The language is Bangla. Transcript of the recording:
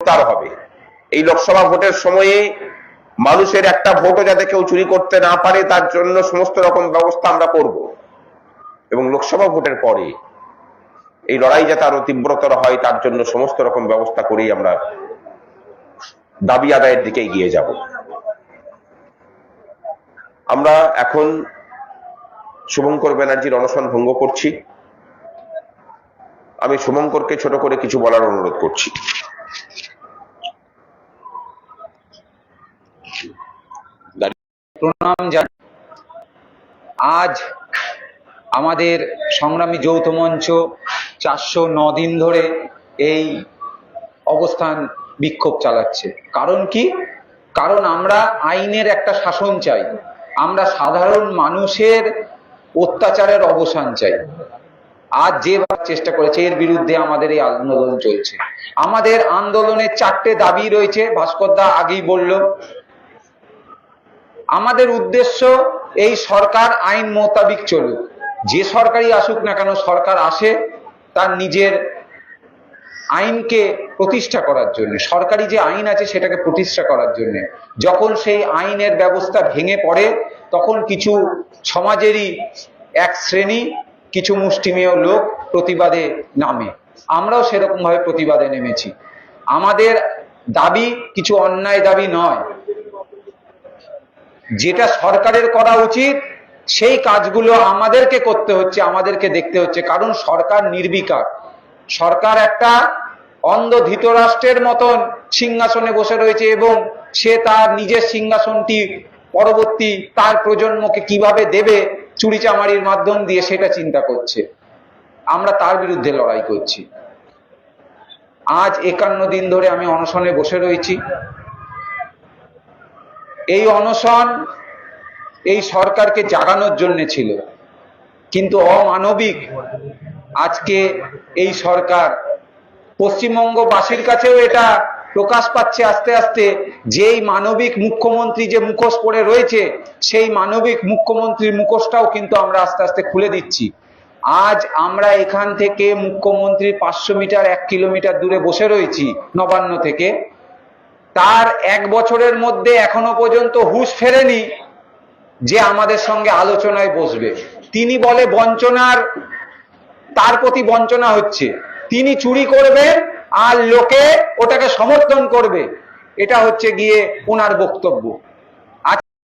গ্রেপ্তার হবে। এই লোকসভা ভোটের সময়ে মানুষের একটা ভোটও যাতে কেউ চুরি করতে না পারে, তার জন্য সমস্ত রকম ব্যবস্থা আমরা করব। এবং লোকসভা ভোটের পরে এই লড়াই যাতে আরও তীব্রতর হয়, তার জন্য সমস্ত রকম ব্যবস্থা করেই আমরা দাবি আদায়ের দিকে এগিয়ে যাব। আমরা এখন শুভঙ্কর ব্যানার্জির অনশন ভঙ্গ করছি। আমি শুভঙ্করকে ছোট করে কিছু বলার অনুরোধ করছি। আজ আমাদের সংগ্রামী যৌথ মঞ্চ চারশো ন দিন ধরে এই অবস্থান বিক্ষোভ চালাচ্ছে। কারণ কি? কারণ আমরা আইনের একটা শাসন চাই। আমরা সাধারণ মানুষের অত্যাচারের অবসান চাই। আজ যেভাবে চেষ্টা করেছে, এর বিরুদ্ধে আমাদের এই আন্দোলন চলছে। আমাদের আন্দোলনের চারটে দাবি রয়েছে, ভাস্কর দা আগেই বলল। আমাদের উদ্দেশ্য এই সরকার আইন মোতাবিক চলুক। যে সরকারই আসুক না কেন, সরকার আসে তার নিজের আইনকে প্রতিষ্ঠা করার জন্য। সরকারি যে আইন আছে সেটাকে প্রতিষ্ঠা করার জন্য। যখন সেই আইনের ব্যবস্থা ভেঙে পড়ে, তখন কিছু সমাজেরই এক শ্রেণি, কিছু মুষ্টিমেয় লোক প্রতিবাদে নামে। আমরাও সেরকম ভাবে প্রতিবাদে নেমেছি। আমাদের দাবি কিছু অন্যায় দাবি নয়। যেটা সরকারের করা উচিত, সেই কাজগুলো আমাদেরকে করতে হচ্ছে, আমাদেরকে দেখতে হচ্ছে। কারণ সরকার নির্বিকার। সরকার একটা অন্ধ ধৃতরাষ্ট্রের মতন সিংহাসনে বসে রয়েছে এবং সে তার নিজের সিংহাসনটি পরবর্তী তার প্রজন্মকে কীভাবে দেবে চুরিচামারির মাধ্যম দিয়ে সেটা চিন্তা করছে। আমরা তার বিরুদ্ধে লড়াই করছি। আজ একান্ন দিন ধরে আমি অনশনে বসে রয়েছি। এই অনশন এই সরকারকে জাগানোর জন্য ছিল। কিন্তু অমানবিক আজকে এই সরকার পশ্চিমবঙ্গবাসীর কাছেও এটা প্রকাশ পাচ্ছে আস্তে আস্তে, যেই মানবিক মুখ্যমন্ত্রী যে মুখোশ পরে রয়েছে, সেই মানবিক মুখ্যমন্ত্রীর মুখোশটাও কিন্তু আমরা আস্তে আস্তে খুলে দিচ্ছি। আজ আমরা এখান থেকে মুখ্যমন্ত্রীর পাঁচশো মিটার, এক কিলোমিটার দূরে বসে রয়েছি, নবান্ন থেকে। তার এক বছরের মধ্যে এখনও পর্যন্ত হুশ ফেরেনি যে আমাদের সঙ্গে আলোচনায় বসবে। তিনি বলে, বঞ্চনার, তার প্রতি বঞ্চনা হচ্ছে। তিনি চুরি করবে আর লোকে ওটাকে সমর্থন করবে। এটা হচ্ছে গিয়ে ওনার বক্তব্য।